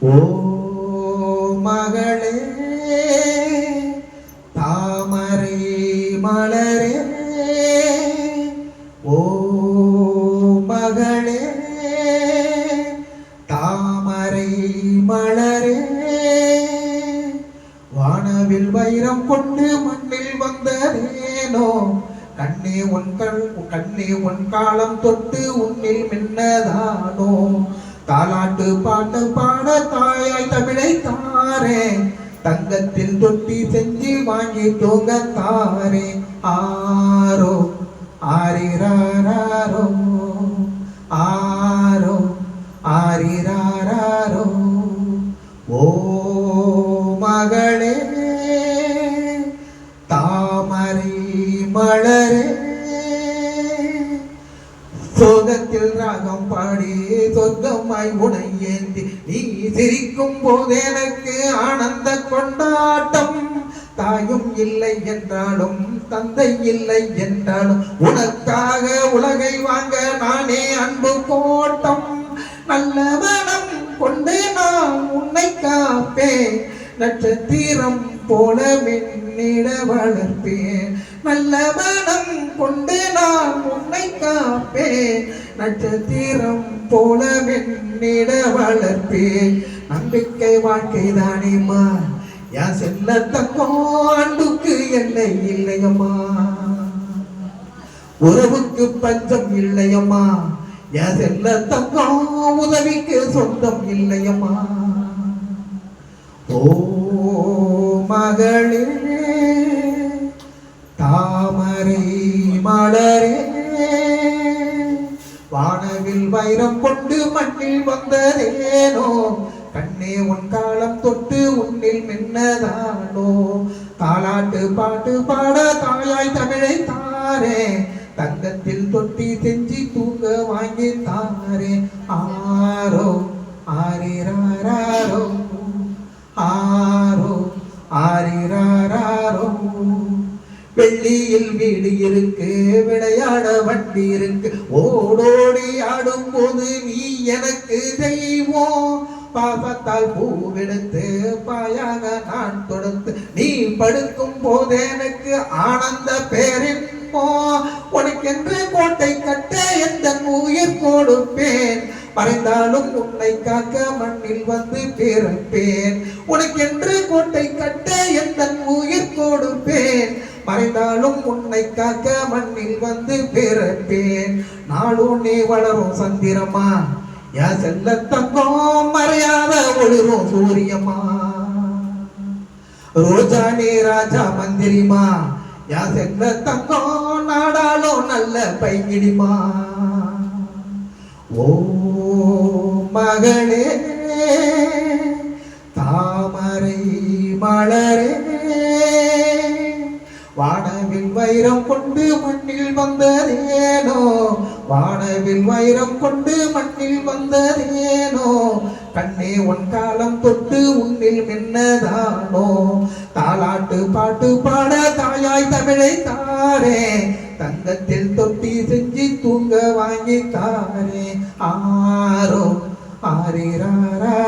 ஓ மகளே தாமரை மலரே. ஓ மகளே தாமரை மலரே. வானவில் வைரம் கொண்டு மண்ணில் வந்ததேனோ கண்ணே உன் கண்ணே உன் காலம் தொட்டு உன்னில் மின்னதானோ? தாலாட்டு பாட்டு பாட தாயாய் தமிழை தாரே. தங்கத்தில் தொட்டி செஞ்சு வாங்கி தூங்க தாரே ஆரோ ஆரிராரோ மலரே. சோகத்தில் ராகம் பாடி சொர்க்கமாய் உனை ஏந்தி நீ சிரிக்கும் போது எனக்கு ஆனந்த கொண்டாட்டம். தாயும் இல்லை என்றாலும் தந்தை இல்லை என்றாலும் உனக்காக உலகை வாங்க நானே அன்பு கோட்டம். நல்ல மனம் கொண்டு நான் உன்னை காப்பேன். நட்சத்திரம் போல மின்னிட வளர்ப்பேன். நல்ல மனம் கொண்டு நான் உன்னை காப்பேன். நட்சத்திரம் போல வெண்ணிட வளர்ப்பேன். நம்பிக்கை வாழ்க்கை தானேம்மா என் செல்ல தக்கோண்டுக்கு எல்லை இல்லையம்மா உறவுக்கு பஞ்சம் இல்லையம்மா என் செல்ல தங்கம் உதவிக்கு சொந்தம் இல்லையம்மா ஓ மகளே மலரே வானவில் வைரம் கொண்டு மண்ணில் வந்ததேனோ? கண்ணே உன் காலம் தொட்டு உன்னில் மின்னதானோ? தாளாட்டு பாட்டு பாட தாயாய் தமிழை தாரே. தங்கத்தில் தொட்டி வெள்ளியில் வீடு இருக்கு விளையாட வண்டி இருக்கு. ஓடோடி ஆடும் போது நீ எனக்கு தெய்வம் பாபத்தால் பூவெடுத்து பாயாக நான் தொடுத்து. நீ படுக்கும் போது எனக்கு ஆனந்த பேரின்போ. உனக்கென்று கோட்டை கட்ட எந்த உயிர் கொடுப்பேன். மறைந்தாலும் உன்னை காக்க மண்ணில் வந்து பிறப்பேன். உனக்கென்று கோட்டை கட்ட எந்த உயிர் கொடுப்பேன். மறைந்தாலும் உன்னை காக்க மண்ணில் வந்து பிறப்பேன் நாளும் நீ வளரும் சந்திரமா. யா செல்ல தங்கம் மறையாத ஒளிரும் சூரியமா. ரோஜா நீ ராஜா மந்திரிமா. யா செல்ல தங்கம் நாடாலும் நல்ல பைங்கிடிமா. ஓ மகளே தாமரை மலரே வானவில் வைரம் கொண்டு மண்ணில் வந்ததேனோ? வானவில் வைரம் கொண்டு மண்ணில் வந்ததேனோ? கண்ணே உன் காலம் தொட்டு உன்னில் மின்னதானோ தாலாட்டு பாட்டு பாட தாயாய் தமிழை தாரே. தங்கத்தில் தொட்டி செஞ்சு தூங்க வாங்கி தாரே. ஆரோ ஆரிராரோ